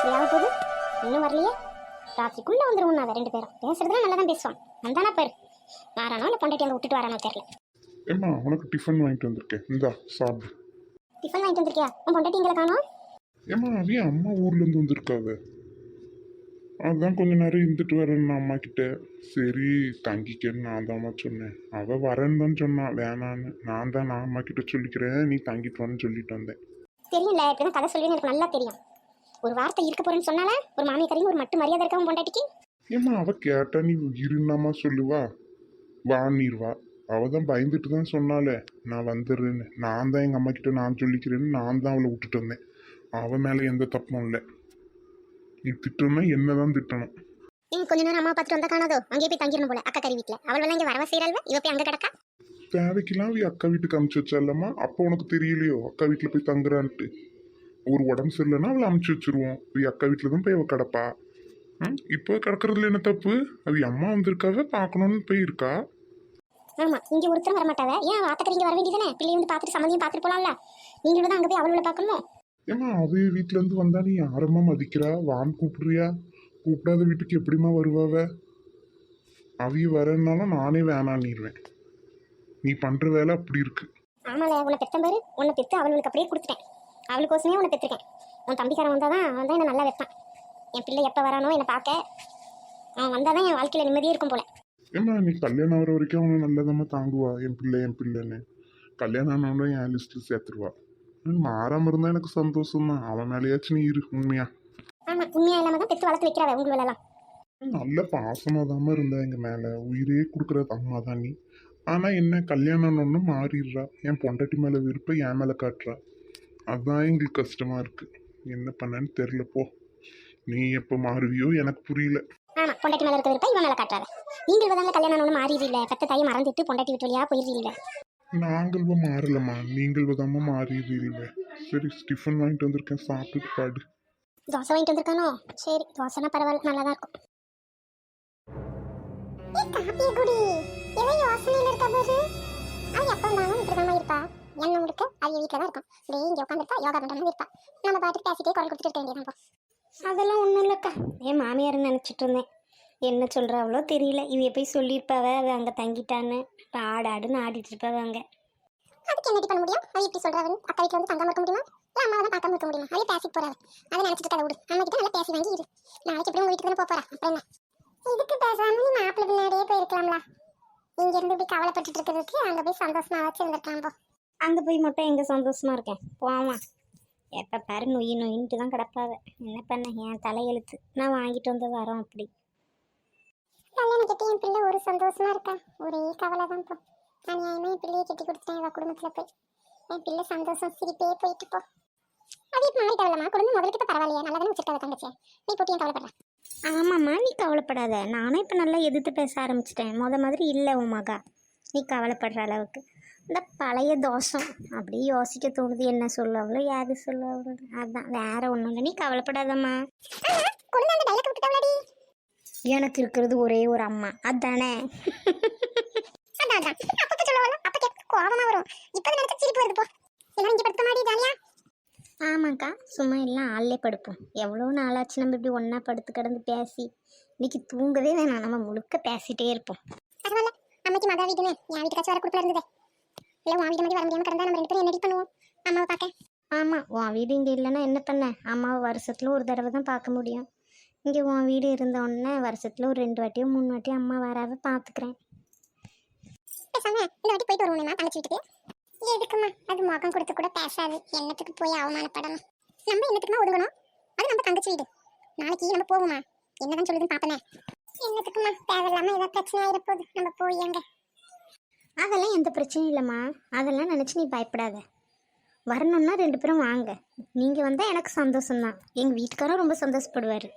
இப்படி ஆக போகுது இன்னும் வரலையே? ராத்திரிக்குள்ள வந்துருவோம் நான் ரெண்டு பேரும். பேசுறதுலாம் நல்லா தான் பேசுவான். வந்தானா பாரு. வாரானோ இல்லை பொண்டாட்டி அங்கே விட்டுட்டு வரானோ தெரியல. ஏம்மா உனக்கு டிஃபன் வாங்கிட்டு வந்திருக்கேன். இந்தா சாப்பிடு. டிஃபன் வாங்கிட்டு வந்திருக்கியா? உன் பொண்டாட்டி எங்களை காணோம் ஏம்மா அவையும் அம்மா ஊர்லேருந்து வந்திருக்காவ அதான் கொஞ்ச நேரம் இருந்துட்டு வரேன் அம்மா கிட்ட. சரி தங்கிக்கன்னு நான் தாம்மா சொன்னேன். அவள் வரேன்னு தான் சொன்னான் வேணான்னு. நான் தான் நான் அம்மா கிட்ட சொல்லிக்கிறேன். நீ தங்கிட்டு வான்னு சொல்லிட்டு வந்தேன். தெரியல. இப்படிதான் கதை சொல்லுவேன்னு எனக்கு நல்லா தெரியும். ஒரு வார்த்தை இருக்க போறேன்னு சொன்னால ஒரு மாமியாரியும் ஒரு மட்டு மரியாதை இருக்கா உன் பொண்டாட்டிக்கு? ஏம்மா அவ கேட்டா நீ இருன்னாமா சொல்லுவா? வா நீர்வா அவ தான் பயந்துட்டு தான் சொன்னாலே நான் வந்துடுறேன்னு. நான் தான் எங்கள் அம்மா கிட்ட நான் சொல்லிக்கிறேன்னு நான் தான் அவளை விட்டுட்டு வந்தேன். அவன் மேலே எந்த தப்பும் இல்லை. நீ திட்டணும்னா என்ன தான் திட்டணும். நீங்க கொஞ்ச நேரம் அம்மா பார்த்துட்டு வந்தா காணாதோ? அங்கேயே போய் தங்கிடணும் போல அக்கா கறி வீட்டில் அவள் வேணா இங்கே வரவா செய்யறாள் இவ போய் அங்கே கிடக்கா? தேவைக்கெல்லாம் அக்கா வீட்டுக்கு அமுச்சு வச்சாலம்மா அப்போ உனக்கு தெரியலையோ? அக்கா வீட்டில் போய் தங்குறான்ட்டு. ஒரு உடம்பு சரியில்லைன்னா அவளை அமுச்சு வச்சிருவோம். அவ அக்கா வீட்டில் தான் போய் அவள் கிடப்பா. ம்? இப்போ கிடக்கிறதுல என்ன தப்பு? அவ அம்மா வந்திருக்காவ பார்க்கணுன்னு போயிருக்கா ஆமா இங்க ஒருத்தரும் வர மாட்டாவ ஏன் வாத்தக்கறி இங்க வர வேண்டியதானே பிள்ளை வந்து பார்த்துட்டு சம்மந்தியும் பார்த்துட்டு போலாம்ல. நீங்களும் தான் அங்கே போய் அவளோட பார்க்கணுமோ? ஏம்மா அவ வீட்டிலேருந்து வந்தா நீ யாரம்மா மதிக்கிறா? வான்னு கூப்பிடுறியா? கூப்பிடாத வீட்டுக்கு எப்படிம்மா வருவாவ? அவிய வரேன்னாலும் நானே வேணான்னிடுவேன் நீ பண்ற வேலை அப்படி இருக்கு. ஆமால உன்னை பெத்தம் பாரு. உன்னை பெத்து அவளுக்கு அப்படியே கொடுத்துட்டேன். அவளுக்கோசமே உன்னை பெற்றிருக்கேன். உன் தம்பிக்காரன் வந்தாதான் அவன் தான் என்னை நல்லா வைப்பான். என் பிள்ளை எப்போ வரானோ என்னை பார்க்க. அவன் வந்தாதான் என் வாழ்க்கையில நிம்மதியே இருக்கும் போல. ஏம்மா நீ கல்யாணம் ஆகிற வரைக்கும் அவனை நல்லதாம்மா தாங்குவா? என் பிள்ளை என் பிள்ளைன்னு. கல்யாணம் ஆனவன என் லிஸ்ட்டில் சேர்த்துருவா. ம், மாறாம இருந்தா எனக்கு சந்தோஷம் தான் அவன் மேலேயாச்சும் நீ இரு உண்மையா? ஆமா உண்மையா இல்லாம தான் பெத்து வளர்த்து வைக்கிறாவ உங்க வேலைலாம் நல்ல பாசமாக தாம்மா இருந்தா எங்கள் மேலே. உயிரே கொடுக்குறது அம்மா தான் நீ. ஆனால் என்ன கல்யாணம் ஒன்று மாறிடுறா. என் பொண்டாட்டி மேலே விருப்பம் என் மேலே காட்டுறா. அதுதான் எங்களுக்கு கஷ்டமாக இருக்குது என்ன பண்ணேன்னு தெரில போ. நீ எப்போ மாறுவியோ எனக்கு புரியல. ஆமா பொண்டாட்டி மேல இருக்க விருப்பம் இவன் மேல காட்டுறாவ நீங்கள் தான் கல்யாணம் ஒன்று மாறிடு இல்ல பெத்த தாயை மறந்துட்டு பொண்டாட்டி விட்டு வழியா போயிடுறீங்க நாங்கள் மாறலம்மா நீங்கள் மாறியது இல்லை சரி டிஃபன் வாங்கிட்டு வந்திருக்கேன் சாப்பிட்டுட்டு பாடு. தோசை வாங்கிட்டு வந்திருக்கானோ? சரி தோசைனா பரவாயில்ல நல்லா தான் இருக்கும் காப்பிய குடி. எதை யோசனையில் இருக்கா எப்போ என்ன முழுக்க அவ வீட்டில் தான் இருக்கும். டேய் இங்கே உட்காந்துருப்பா யோகா பண்ணுற இருப்பா. நம்ம பாட்டுக்கு பேசிட்டே குரல் கொடுத்துட்டு இருக்க வேண்டியதான் அதெல்லாம் ஒன்றும் இல்லைக்கா. என் மாமியார் நினச்சிட்டு இருந்தேன். என்ன சொல்கிறாவளோ தெரியல. இவைய போய் சொல்லியிருப்பாவ அவ அங்கே தங்கிட்டான்னு. இப்போ ஆடு ஆடுன்னு ஆடிட்டு இருப்பாவ அங்கே. அதுக்கு என்னடி பண்ண முடியும்? அவ இப்படி சொல்றாங்க அக்கா வீட்டில் வந்து தங்காம இருக்க முடியுமா? இல்லை அம்மாவை தான் பார்க்காம இருக்க முடியுமா? அவ பேசிட்டு போறாரு அதை நினச்சிட்டு இருக்காத விடு. அம்மா கிட்ட நல்லா பேசி வாங்கி இரு. நாளைக்கு எப்படி உங்க வீட்டுக்கு தானே போறா. அப்புறம் என்ன? இதுக்கு பேசாம நீ மாப்பிள்ளை பின்னாடியே போயிருக்கலாம்ல? இங்க இருந்து இப்படி கவலைப்பட்டுட்டு இருக்கிறதுக்கு அங்க போய் சந்தோஷமா வச்சிருந்திருக்கலாம் போ. அங்க போய் மட்டும் எங்க சந்தோஷமா இருக்கேன். போமா எப்ப பாரு நொய் நொயின்ட்டு தான் கிடப்பாவ. என்ன பண்ண? என் தலையெழுத்து நான் வாங்கிட்டு வந்த வரோம் அப்படி. கல்யாணம் கட்டி என் பிள்ளை ஒரு சந்தோஷமா இருக்கா? ஒரே கவலை தான் போ. நான் நியாயமா என் பிள்ளையை கட்டி கொடுத்துட்டேன் இவ குடும்பத்துல போய். என் பிள்ளை சந்தோஷம் சிரிப்பே போயிட்டு போ. அது இப்போ மாறிட்டவளமா குடும்பம் முதலுக்கு இப்போ பரவாயில்லையா? நல்லா தானே வச்சிருக்காத தங்கச்சியை. நீ போட்டு ஏன் கவலைப்படுற? ஆமாம்மா நீ கவலைப்படாத. நானும் இப்போ நல்லா எதிர்த்து பேச ஆரம்பிச்சிட்டேன். முத மாதிரி இல்லை உன் மகா. நீ கவலைப்படுற அளவுக்கு. இந்த பழைய தோஷம். அப்படியே யோசிக்க தோணுது என்ன சொல்லுவாங்களோ யாரு சொல்லுவாங்களோ. அதான் வேற ஒன்றும் இல்லை. நீ கவலைப்படாதம்மா. எனக்கு இருக்கிறது ஒரே ஒரு அம்மா. அதானே? ஆமாக்கா சும்மா எல்லாம் ஆள்லே படுப்போம். எவ்வளோ நாளாச்சு நம்ம இப்படி ஒன்றா படுத்து கிடந்து பேசி. இன்னைக்கு தூங்கவே வேணாம். நம்ம முழுக்க பேசிட்டே இருப்போம். பரவாயில்ல. அம்மைக்கு மகா வீடுன்னு என் வீட்டுக்காச்சும் வர கொடுப்பல இருந்தது. இல்லை உன் வீடு மாதிரி வர முடியாமல் கிடந்தா நம்ம ரெண்டு பேரும் என்னடி பண்ணுவோம்? அம்மாவை பார்க்க. ஆமாம் உன் வீடு இங்கே இல்லைன்னா என்ன பண்ண? அம்மாவை வருஷத்தில் ஒரு தடவை தான் பார்க்க முடியும். இங்கே உன் வீடு இருந்த உடனே வருஷத்தில் ஒரு ரெண்டு வாட்டியோ மூணு வாட்டியோ அம்மா வராத பார்த்துக்கிறேன். பேசாம இந்த வாட்டி போயிட்டு வருவோம் தங்கச்சி வீட்டுக்கு? எதுக்குமா அது முகம் கொடுத்து கூட பேசாது. என்னத்துக்கு போய் அவமானப்படணும்? நம்ம என்னத்துக்குமா ஒதுங்கணும்? அது நம்ம தங்கச்சி வீடு. நாளைக்கு நம்ம போவோமா? என்னதான் சொல்லுதுன்னு பாப்பனே என்னத்துக்குமா தேவையில்லாம ஏதாவது பிரச்சனை ஆயிட போகுது நம்ம போய் அங்க அதெல்லாம் எந்த பிரச்சனையும் இல்லைம்மா. அதெல்லாம் நினச்சி நீ பயப்படாத. வரணும்னா ரெண்டு பேரும் வாங்க. நீங்கள் வந்தால் எனக்கு சந்தோஷம்தான். எங்கள் வீட்டுக்காரரும் ரொம்ப சந்தோஷப்படுவார்.